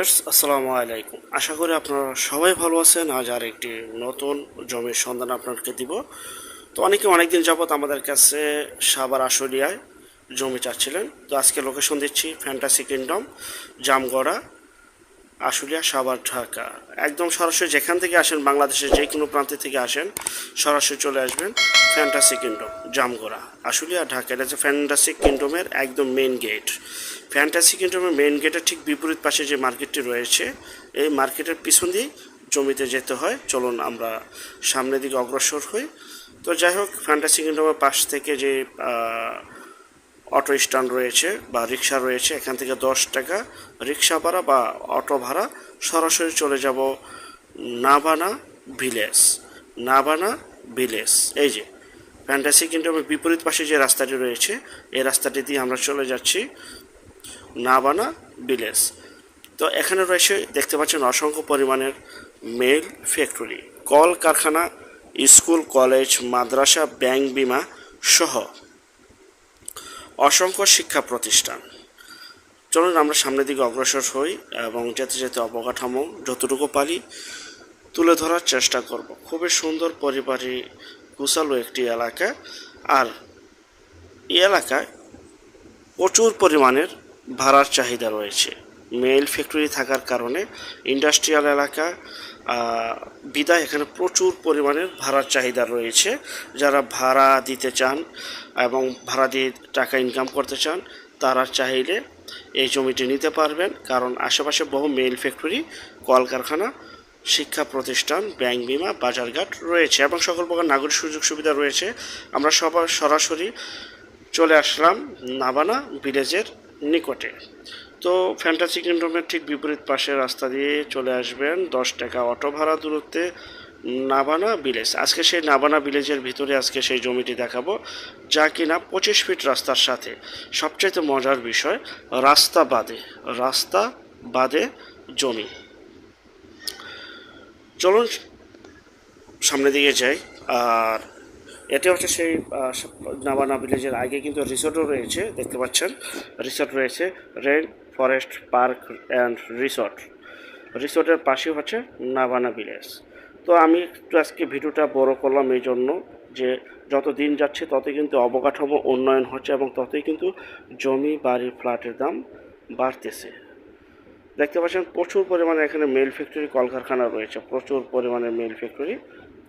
Viewers, আসসালামু আলাইকুম। আশা করি আপনারা সবাই ভালো আছেন। আজ আর একটি নতুন জমির সন্ধান আপনাদেরকে দিব। তো অনেকে অনেকদিন যাবত আমাদের কাছে সাবার আশুলিয়ায় জমি চাচ্ছিলেন। তো আজকে লোকেশন দিচ্ছি ফ্যান্টাসি কিংডম জামগড়া। আশুলিয়া, সাভার, ঢাকা। একদম সরাসরি যেখান থেকে আসেন, বাংলাদেশের যে কোনো প্রান্ত থেকে আসেন, সরাসরি চলে আসবেন ফ্যান্টাসি কিংডম জামগড়া। আশুলিয়া, ঢাকা। এটা হচ্ছে ফ্যান্টাসি কিংডমের একদম মেন গেট ফ্যান্টাসি কিংডমের মেন গেটের ঠিক বিপরীত পাশে যে মার্কেটটি রয়েছে, এই মার্কেটের পিছন দিয়েই জমিতে যেতে হয়। চলুন আমরা সামনের দিকে অগ্রসর হই। তো যাই হোক ফ্যান্টাসি কিংডমের পাশ থেকে যে অটো স্ট্যান্ড রয়েছে বা রিক্সা রয়েছে, এখান থেকে দশ টাকা রিক্সা ভাড়া বা অটো ভাড়া। সরাসরি চলে যাব নাবানা ভিলেজ নাবানা ভিলেজ। এই যে, ফ্যান্টাসি কিংডমের বিপরীত পাশে যে রাস্তাটি রয়েছে, এই রাস্তাটি দিয়ে আমরা চলে যাচ্ছি নাবানা ভিলেজ। তো এখানে রয়েছে, দেখতে পাচ্ছেন অসংখ্য পরিমাণের মেল ফ্যাক্টরি কল কারখানা স্কুল, কলেজ, মাদ্রাসা, ব্যাংক, বিমা সহ। অসংখ্য শিক্ষা প্রতিষ্ঠান। চলুন আমরা সামনের দিকে অগ্রসর হই এবং যেতে যেতে অবকাঠামো যতটুকু পারি তুলে ধরার চেষ্টা করব। খুবই সুন্দর পরিবারী গুছালো একটি এলাকা আর এই এলাকায় প্রচুর পরিমাণের ভাড়ার চাহিদা রয়েছে। মেল ফ্যাক্টরি থাকার কারণে ইন্ডাস্ট্রিয়াল এলাকা বিদায়, এখানে প্রচুর পরিমাণের ভাড়ার চাহিদা রয়েছে। যারা ভাড়া দিতে চান এবং ভাড়া দিয়ে টাকা ইনকাম করতে চান, তারা চাইলে এই জমিটি নিতে পারবেন। কারণ আশেপাশে বহু মেল ফ্যাক্টরি, কলকারখানা, শিক্ষা প্রতিষ্ঠান, ব্যাংক বিমা, বাজারঘাট রয়েছে এবং সকল প্রকার নাগরিক সুযোগ সুবিধা রয়েছে। আমরা সবার সরাসরি চলে আসলাম নাবানা ভিলেজের নিকটে। তো ফ্যান্টাসি কিংডমের ঠিক বিপরীত পাশে রাস্তা দিয়ে চলে আসবেন। দশ টাকা অটো ভাড়া দূরত্বে নাবানা ভিলেজ আজকে সেই নাবানা ভিলেজের ভিতরে আজকে সেই জমিটি দেখাবো, যা কিনা পঁচিশ ফিট রাস্তার সাথে। সবচাইতে মজার বিষয়, রাস্তা বাদে রাস্তা বাদে জমি। চলুন সামনের দিকে যাই, আর এটি হচ্ছে সেই নাবানা ভিলেজের আগে কিন্তু রিসোর্টও রয়েছে, দেখতে পাচ্ছেন। রিসোর্ট রয়েছে Rain Forest Park and Resort রিসোর্টের পাশে হচ্ছে নাবানা ভিলেজ তো আমি একটু আজকে ভিডিওটা বড় করলাম এই জন্য যে যত দিন যাচ্ছে তত কিন্তু অবকাঠামো উন্নয়ন হচ্ছে এবং ততই কিন্তু জমি বাড়ি ফ্ল্যাটের দাম বাড়তেছে। দেখতে পাচ্ছেন প্রচুর পরিমাণে এখানে মেল ফ্যাক্টরি কলকারখানা রয়েছে। প্রচুর পরিমাণে মেল ফ্যাক্টরি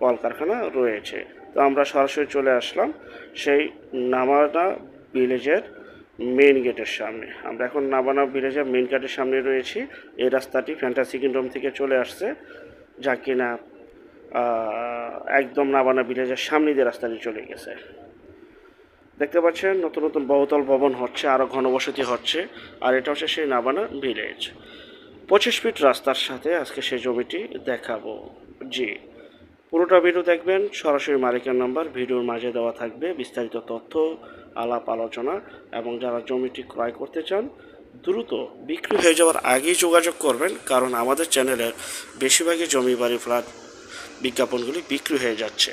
কলকারখানা রয়েছে। তো আমরা সরাসরি চলে আসলাম সেই নামানা ভিলেজের মেইন গেটের সামনে। আমরা এখন নামানা ভিলেজের মেইন গেটের সামনে রয়েছি। এই রাস্তাটি ফ্যান্টাসি কিংডম থেকে চলে আসছে। যা কিনা একদম নাবানা ভিলেজের সামনে দিয়ে রাস্তাটি চলে গেছে। দেখতে পাচ্ছেন, নতুন নতুন বহুতল ভবন হচ্ছে আরও ঘনবসতি হচ্ছে, আর এটা হচ্ছে সেই নাবানা ভিলেজ পঁচিশ ফিট রাস্তার সাথে আজকে সেই জমিটি দেখাবো। জি, পুরোটা ভিডিও দেখবেন, সরাসরি মালিকের নাম্বার ভিডিওর মাঝে দেওয়া থাকবে, বিস্তারিত তথ্য আলাপ আলোচনা এবং যারা জমিটি ক্রয় করতে চান, দ্রুত বিক্রি হয়ে যাওয়ার আগেই যোগাযোগ করবেন, কারণ আমাদের চ্যানেলের বেশিরভাগই জমি বাড়ি ফ্ল্যাট বিজ্ঞাপনগুলি বিক্রি হয়ে যাচ্ছে।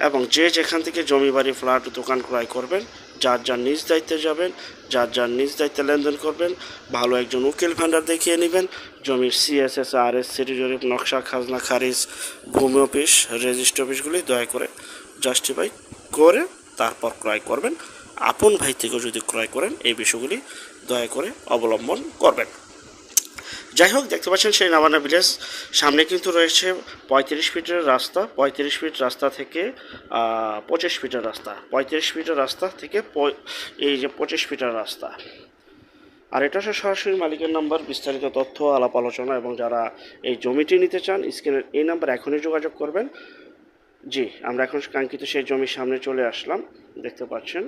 এবং যে যেখান থেকে জমি বাড়ি ফ্ল্যাট দোকান ক্রয় করবেন, যার যার নিজ দায়িত্বে যাবেন, যার যার নিজ দায়িত্বে লেনদেন করবেন, ভালো একজন উকিল ভান্ডার দেখিয়ে নেবেন, জমির সিএসএস আর এস সিটি জরিপ, নকশা, খাজনা, খারিজ, ভূমি অফিস, রেজিস্ট্রি অফিসগুলি দয়া করে জাস্টিফাই করে তারপর ক্রয় করবেন। আপন ভাই থেকেও যদি ক্রয় করেন, এই বিষয়গুলি দয়া করে অবলম্বন করবেন। যাই হোক, দেখতে পাচ্ছেন সেই নামানা ভিলেজ সামনে কিন্তু রয়েছে পঁয়ত্রিশ ফিটের রাস্তা, পঁয়ত্রিশ ফিট রাস্তা থেকে পঁচিশ ফিটের রাস্তা, পঁয়ত্রিশ ফিটের রাস্তা থেকে এই যে পঁচিশ ফিটের রাস্তা। আর এটা হচ্ছে সরাসরি মালিকের নাম্বার, বিস্তারিত তথ্য, আলাপ আলোচনা এবং যারা এই জমিটি নিতে চান, স্ক্রিনের এই নাম্বার এখনই যোগাযোগ করবেন। জি, আমরা এখন কাঙ্ক্ষিত সেই জমির সামনে চলে আসলাম, দেখতে পাচ্ছেন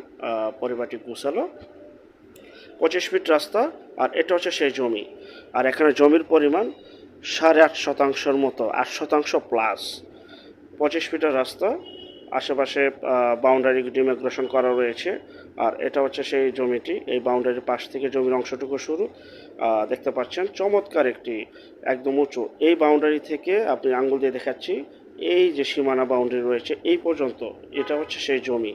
পরিবারটি গুছালো। পঁচিশ ফিট রাস্তা, আর এটা হচ্ছে সেই জমি। আর এখানে জমির পরিমাণ সাড়ে আট শতাংশের মতো, আট শতাংশ প্লাস পঁচিশ ফিটের রাস্তা, আশেপাশে বাউন্ডারি ডিমাইগ্রেশন করা রয়েছে। আর এটা হচ্ছে সেই জমিটি, এই বাউন্ডারির পাশ থেকে জমির অংশটুকু শুরু। দেখতে পাচ্ছেন, চমৎকার একটি, একদম উঁচু। এই বাউন্ডারি থেকে আপনি আঙ্গুল দিয়ে দেখাচ্ছি এই যে সীমানা বাউন্ডারি রয়েছে, এই পর্যন্ত এটা হচ্ছে সেই জমি।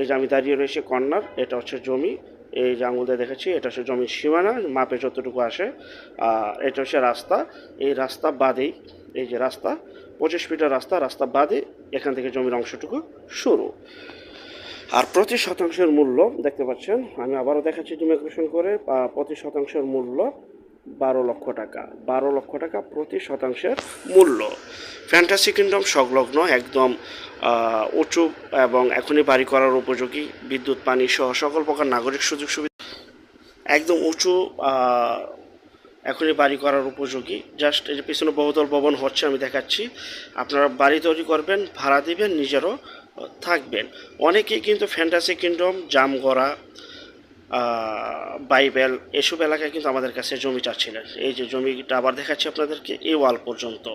এই যে আমি দাঁড়িয়ে রয়েছে কর্নার, এটা হচ্ছে জমি। এই যে আঙুল দিয়ে দেখাচ্ছি, এটা হচ্ছে জমির সীমানা, মাপে যতটুকু আসে, আর এটা হচ্ছে রাস্তা। এই রাস্তা বাদেই, এই যে রাস্তা, পঁচিশ ফিটের রাস্তা রাস্তা বাদে এখান থেকে জমির অংশটুকু শুরু। আর প্রতি শতাংশের মূল্য, দেখতে পাচ্ছেন, আমি আবারও দেখাচ্ছি ডিমাইগ্রেশন করে প্রতি শতাংশের মূল্য বারো লক্ষ টাকা। বারো লক্ষ টাকা প্রতি শতাংশের মূল্য। ফ্যান্টাসি কিংডম সংলগ্ন একদম উঁচু এবং এখনই বাড়ি করার উপযোগী বিদ্যুৎ, পানি সহ সকল প্রকার নাগরিক সুযোগ সুবিধা একদম উঁচু এখনই বাড়ি করার উপযোগী। জাস্ট এর পিছনে বহুতল ভবন হচ্ছে, আমি দেখাচ্ছি। আপনারা বাড়ি তৈরি করবেন, ভাড়া দিবেন, নিজেরও থাকবেন। অনেকেই কিন্তু ফ্যান্টাসি কিংডম জামগড়া বাইবেল এসব এলাকায় কিন্তু আমাদের কাছে জমি চাচ্ছিলেন এই যে জমিটা আবার দেখাচ্ছি আপনাদেরকে, এই ওয়াল পর্যন্ত।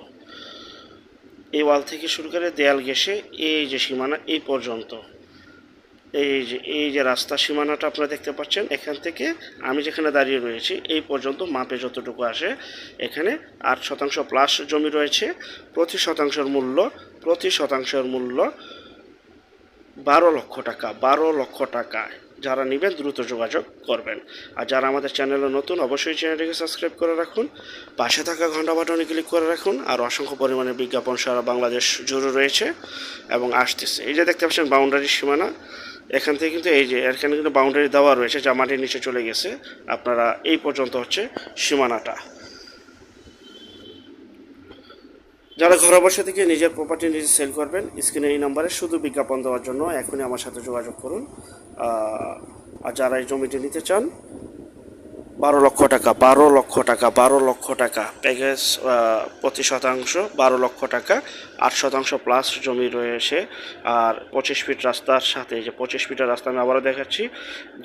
এই ওয়াল থেকে শুরু করে দেয়াল ঘেসে এই যে সীমানা, এই পর্যন্ত। এই যে এই যে রাস্তা সীমানাটা আপনারা দেখতে পাচ্ছেন, এখান থেকে আমি যেখানে দাঁড়িয়ে রয়েছি, এই পর্যন্ত মাপে যতটুকু আসে, এখানে আট শতাংশ প্লাস জমি রয়েছে, প্রতি শতাংশের মূল্য, প্রতি শতাংশের মূল্য বারো লক্ষ টাকা, বারো লক্ষ টাকা। যারা নেবেন দ্রুত যোগাযোগ করবেন। আর যারা আমাদের চ্যানেলে নতুন, অবশ্যই চ্যানেলটিকে সাবস্ক্রাইব করে রাখুন। পাশে থাকা ঘণ্টা বাটনে ক্লিক করে রাখুন। আর অসংখ্য পরিমাণে বিজ্ঞাপন সারা বাংলাদেশ জুড়ে রয়েছে এবং আসতেছে। এই যে দেখতে পাচ্ছেন, বাউন্ডারি সীমানা। এখান থেকে কিন্তু এই যে, এখানে কিন্তু বাউন্ডারি দেওয়া রয়েছে, যা মাটির নিচে চলে গেছে। আপনারা এই পর্যন্ত হচ্ছে সীমানাটা। যারা ঘরে বসে থেকে নিজের প্রপার্টি নিজে সেল করবেন স্ক্রিনে এই নাম্বারে শুধু বিজ্ঞাপন দেওয়ার জন্য এখনই আমার সাথে যোগাযোগ করুন। আর যারা এই জমিটি নিতে চান, বারো লক্ষ টাকা, বারো লক্ষ টাকা, বারো লক্ষ টাকা, প্যাকেজ প্রতি শতাংশ, বারো লক্ষ টাকা, আট শতাংশ প্লাস জমি রয়েছে। আর পঁচিশ ফিট রাস্তার সাথে যে পঁচিশ ফিটের রাস্তা আমি আবারও দেখাচ্ছি।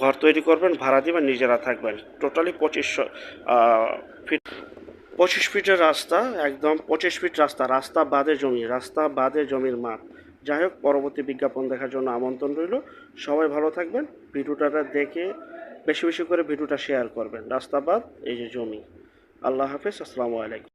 ঘর তৈরি করবেন, ভাড়া দিবেন, নিজেরা থাকবেন। টোটালি পঁচিশ ফিট পঁচিশ ফিটের রাস্তা, একদম পঁচিশ ফিট রাস্তা রাস্তা বাদে জমি, রাস্তা বাদে জমির মাপ যাই হোক, পরবর্তী বিজ্ঞাপন দেখার জন্য আমন্ত্রণ রইল। সবাই ভালো থাকবেন, ভিডিওটা দেখে বেশি বেশি করে ভিডিওটা শেয়ার করবেন। রাস্তা বাদ, এই যে জমি। আল্লাহ হাফেজ, আসসালামু আলাইকুম।